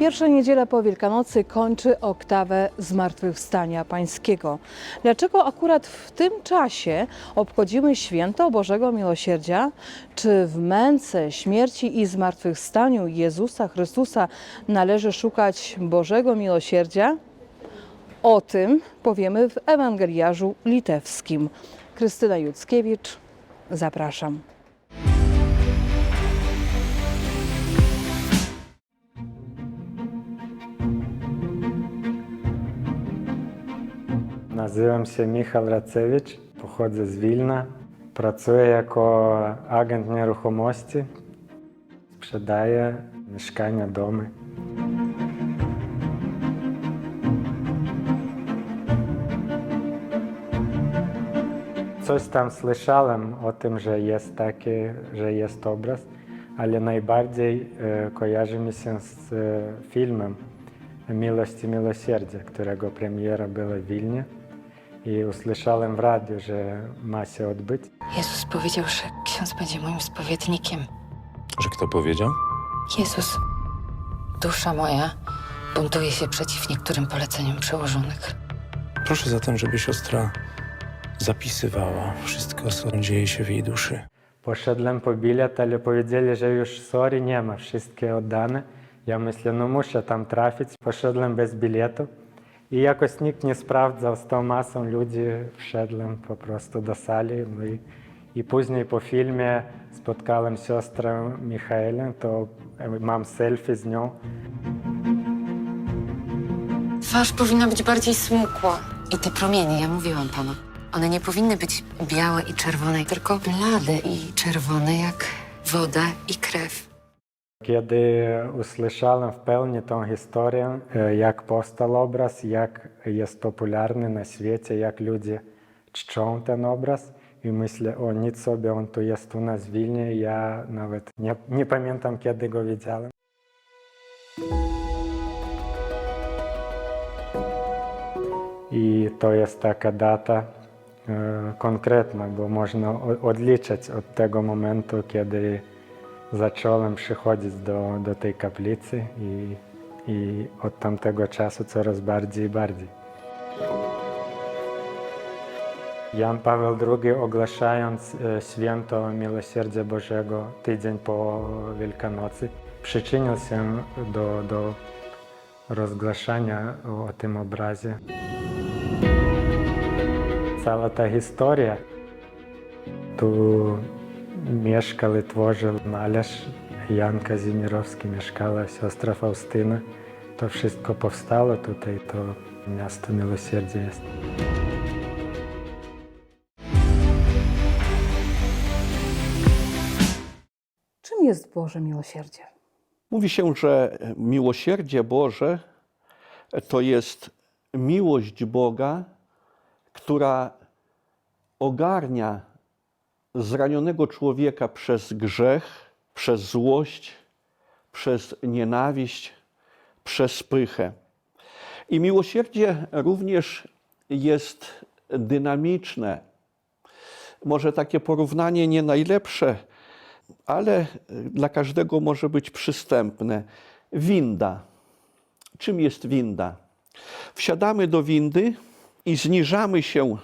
Pierwsza niedziela po Wielkanocy kończy oktawę Zmartwychwstania Pańskiego. Dlaczego akurat w tym czasie obchodzimy święto Bożego Miłosierdzia? Czy w męce, śmierci i zmartwychwstaniu Jezusa Chrystusa należy szukać Bożego Miłosierdzia? O tym powiemy w Ewangeliarzu Litewskim. Krystyna Juckiewicz, zapraszam. Nazywam się Michał Racewicz, pochodzę z Wilna. Pracuję jako agent nieruchomości. Sprzedaję mieszkania, domy. Coś tam słyszałem o tym, że jest taki, że jest obraz, ale najbardziej e, kojarzy mi się z e, filmem Miłość i Miłosierdzie, którego premiera była w Wilnie. I usłyszałem w radiu, że ma się odbyć. Jezus powiedział, że ksiądz będzie moim spowiednikiem. Że kto powiedział? Jezus, dusza moja buntuje się przeciw niektórym poleceniom przełożonych. Proszę zatem, żeby siostra zapisywała wszystko, co dzieje się w jej duszy. Poszedłem po bilet, ale powiedzieli, że już sorry, nie ma, wszystkie oddane. Ja myślę, no muszę tam trafić. Poszedłem bez biletu. I jakoś nikt nie sprawdzał z tą masą ludzi. Wszedłem po prostu do sali. No i, i później po filmie spotkałem siostrę Michaelę, to mam selfie z nią. Twarz powinna być bardziej smukła. I te promienie, ja mówiłam panu, one nie powinny być białe i czerwone, tylko blade i czerwone jak woda i krew. Kiedy usłyszałem w pełni tą historię, e, jak powstał obraz, jak jest popularny na świecie, jak ludzie czczą ten obraz. I myślę, o nic sobie, on tu jest u nas w Wilnie. Ja nawet nie, nie pamiętam, kiedy go widziałem. I to jest taka data e, konkretna, bo można o- odliczyć od tego momentu, kiedy zacząłem przychodzić do, do tej kaplicy i, i od tamtego czasu coraz bardziej i bardziej. Jan Paweł II ogłaszając e, święto Miłosierdzia Bożego tydzień po Wielkanocy przyczynił się do, do rozgłaszania o tym obrazie. Cała ta historia tu mieszkali, tworzył malarz Jan Kazimierowski, mieszkała siostra Faustyna. To wszystko powstało tutaj, to miasto Miłosierdzia jest. Czym jest Boże Miłosierdzie? Mówi się, że miłosierdzie Boże to jest miłość Boga, która ogarnia zranionego człowieka przez grzech, przez złość, przez nienawiść, przez pychę. I miłosierdzie również jest dynamiczne. Może takie porównanie nie najlepsze, ale dla każdego może być przystępne. Winda. Czym jest winda? Wsiadamy do windy i zniżamy się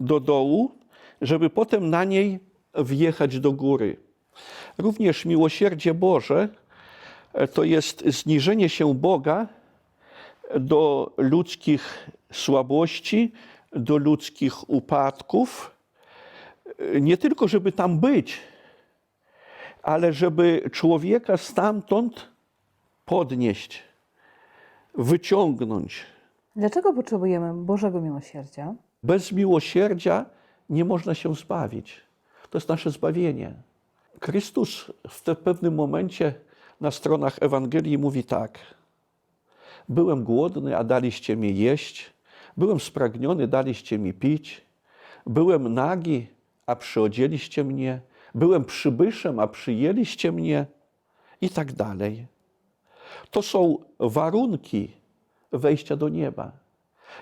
do dołu, żeby potem na niej wjechać do góry. Również miłosierdzie Boże e, to jest zniżenie się Boga do ludzkich słabości, do ludzkich upadków. E, Nie tylko, żeby tam być, ale żeby człowieka stamtąd podnieść, wyciągnąć. Dlaczego potrzebujemy Bożego Miłosierdzia? Bez miłosierdzia nie można się zbawić. To jest nasze zbawienie. Chrystus w pewnym momencie na stronach Ewangelii mówi tak: Byłem głodny, a daliście mi jeść, byłem spragniony, daliście mi pić, byłem nagi, a przyodzieliście mnie, byłem przybyszem, a przyjęliście mnie, i tak dalej. To są warunki wejścia do nieba.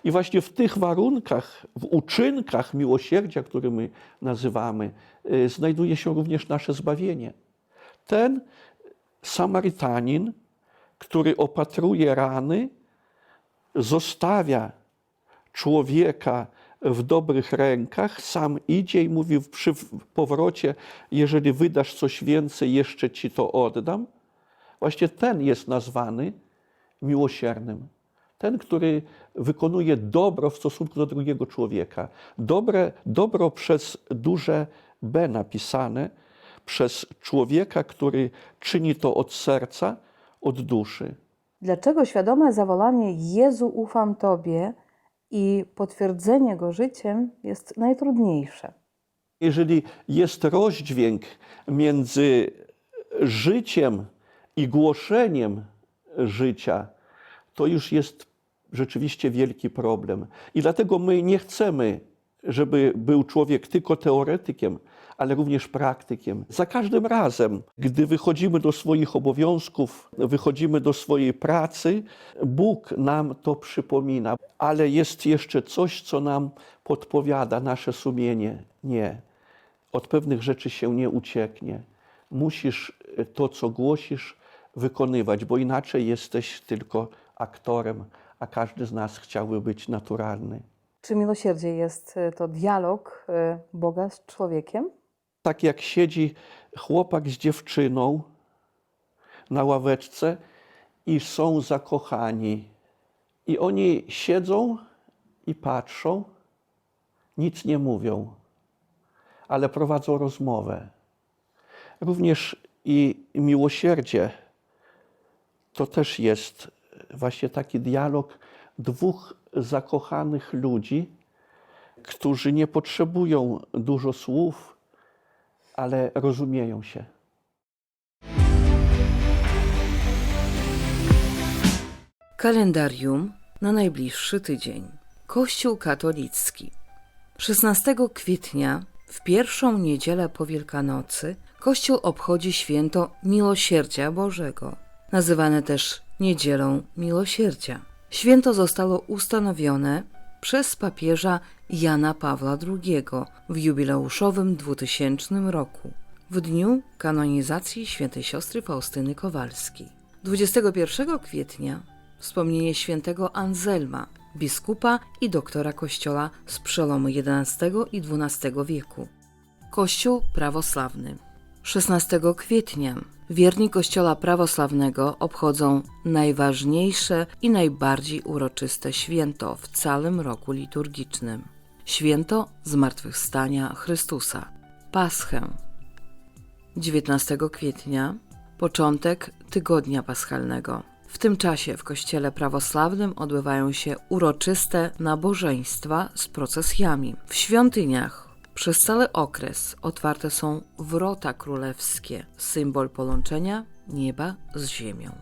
I właśnie w tych warunkach, w uczynkach miłosierdzia, które my nazywamy, y, znajduje się również nasze zbawienie. Ten Samarytanin który opatruje rany, zostawia człowieka w dobrych rękach, sam idzie i mówi przy powrocie: Jeżeli wydasz coś więcej, jeszcze ci to oddam. Właśnie ten jest nazwany miłosiernym. Ten, który wykonuje dobro w stosunku do drugiego człowieka. Dobre, dobro przez duże B napisane, przez człowieka, który czyni to od serca, od duszy. Dlaczego świadome zawolanie Jezu ufam Tobie i potwierdzenie go życiem jest najtrudniejsze? Jeżeli jest rozdźwięk między życiem i głoszeniem życia, to już jest rzeczywiście wielki problem. I dlatego my nie chcemy, żeby był człowiek tylko teoretykiem, ale również praktykiem. Za każdym razem, gdy wychodzimy do swoich obowiązków, wychodzimy do swojej pracy, Bóg nam to przypomina. Ale jest jeszcze coś, co nam podpowiada nasze sumienie. Nie. Od pewnych rzeczy się nie ucieknie. Musisz to, co głosisz, wykonywać, bo inaczej jesteś tylko aktorem, a każdy z nas chciałby być naturalny. Czy miłosierdzie jest y, to dialog y, Boga z człowiekiem? Tak jak siedzi chłopak z dziewczyną na ławeczce i są zakochani. I oni siedzą i patrzą, nic nie mówią, ale prowadzą rozmowę. Również i miłosierdzie to też jest właśnie taki dialog dwóch zakochanych ludzi, którzy nie potrzebują dużo słów, ale rozumieją się. Kalendarium na najbliższy tydzień. Kościół katolicki. 16 kwietnia, w pierwszą niedzielę po Wielkanocy, Kościół obchodzi święto Miłosierdzia Bożego, nazywane też Niedzielą Miłosierdzia. Święto zostało ustanowione przez papieża Jana Pawła II w jubileuszowym 2000 roku, w dniu kanonizacji świętej siostry Faustyny Kowalskiej. 21 kwietnia wspomnienie świętego Anselma, biskupa i doktora kościoła z przełomu XI i XII wieku. Kościół prawosławny. 16 kwietnia wierni Kościoła prawosławnego obchodzą najważniejsze i najbardziej uroczyste święto w całym roku liturgicznym. Święto Zmartwychwstania Chrystusa. Paschę. 19 kwietnia początek tygodnia paschalnego. W tym czasie w Kościele prawosławnym odbywają się uroczyste nabożeństwa z procesjami. W świątyniach przez cały okres otwarte są wrota królewskie, symbol połączenia nieba z ziemią.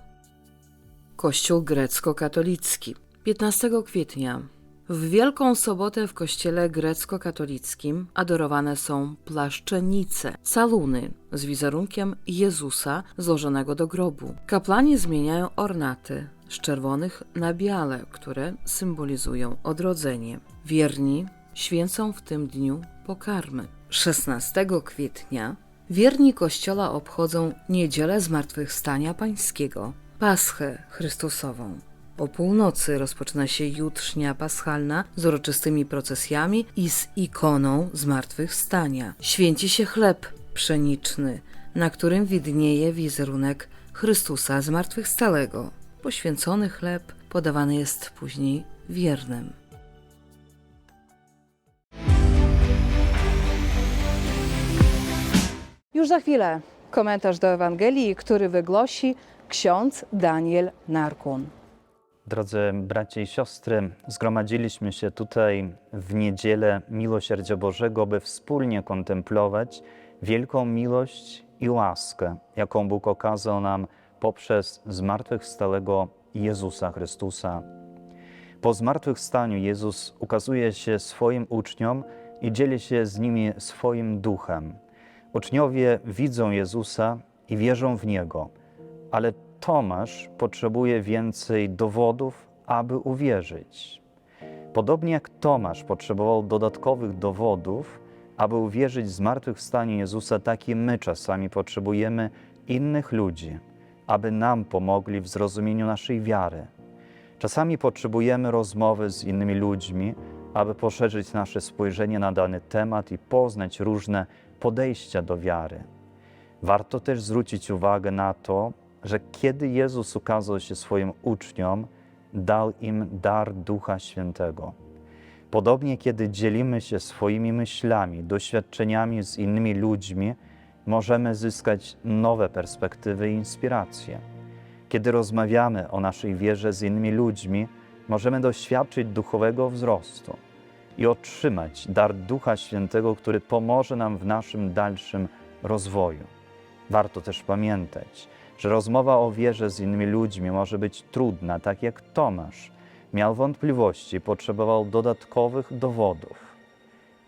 Kościół grecko-katolicki. 15 kwietnia. W Wielką Sobotę w kościele grecko-katolickim adorowane są plaszczenice, saluny z wizerunkiem Jezusa złożonego do grobu. Kapłani zmieniają ornaty z czerwonych na białe, które symbolizują odrodzenie. Wierni święcą w tym dniu pokarmy. 16 kwietnia wierni Kościoła obchodzą Niedzielę Zmartwychwstania Pańskiego, Paschę Chrystusową. O północy rozpoczyna się jutrznia paschalna z uroczystymi procesjami i z ikoną zmartwychwstania. Święci się chleb pszeniczny, na którym widnieje wizerunek Chrystusa zmartwychwstałego. Poświęcony chleb podawany jest później wiernym. Już za chwilę komentarz do Ewangelii, który wygłosi ksiądz Daniel Narkun. Drodzy bracia i siostry, zgromadziliśmy się tutaj w niedzielę Miłosierdzia Bożego, by wspólnie kontemplować wielką miłość i łaskę, jaką Bóg okazał nam poprzez zmartwychwstałego Jezusa Chrystusa. Po zmartwychwstaniu Jezus ukazuje się swoim uczniom i dzieli się z nimi swoim duchem. Uczniowie widzą Jezusa i wierzą w Niego, ale Tomasz potrzebuje więcej dowodów, aby uwierzyć. Podobnie jak Tomasz potrzebował dodatkowych dowodów, aby uwierzyć w zmartwychwstanie Jezusa, tak i my czasami potrzebujemy innych ludzi, aby nam pomogli w zrozumieniu naszej wiary. Czasami potrzebujemy rozmowy z innymi ludźmi, aby poszerzyć nasze spojrzenie na dany temat i poznać różne podejścia do wiary. Warto też zwrócić uwagę na to, że kiedy Jezus ukazał się swoim uczniom, dał im dar Ducha Świętego. Podobnie, kiedy dzielimy się swoimi myślami, doświadczeniami z innymi ludźmi, możemy zyskać nowe perspektywy i inspiracje. Kiedy rozmawiamy o naszej wierze z innymi ludźmi, możemy doświadczyć duchowego wzrostu i otrzymać dar Ducha Świętego, który pomoże nam w naszym dalszym rozwoju. Warto też pamiętać, że rozmowa o wierze z innymi ludźmi może być trudna, tak jak Tomasz. Miał wątpliwości, potrzebował dodatkowych dowodów.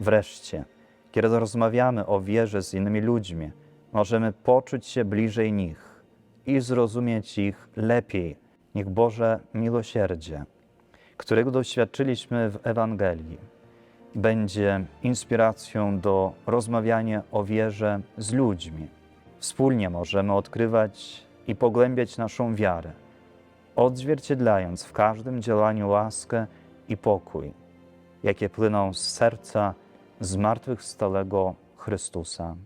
Wreszcie, kiedy rozmawiamy o wierze z innymi ludźmi, możemy poczuć się bliżej nich i zrozumieć ich lepiej. Niech Boże miłosierdzie, którego doświadczyliśmy w Ewangelii, będzie inspiracją do rozmawiania o wierze z ludźmi. Wspólnie możemy odkrywać i pogłębiać naszą wiarę, odzwierciedlając w każdym działaniu łaskę i pokój, jakie płyną z serca zmartwychwstałego Chrystusa.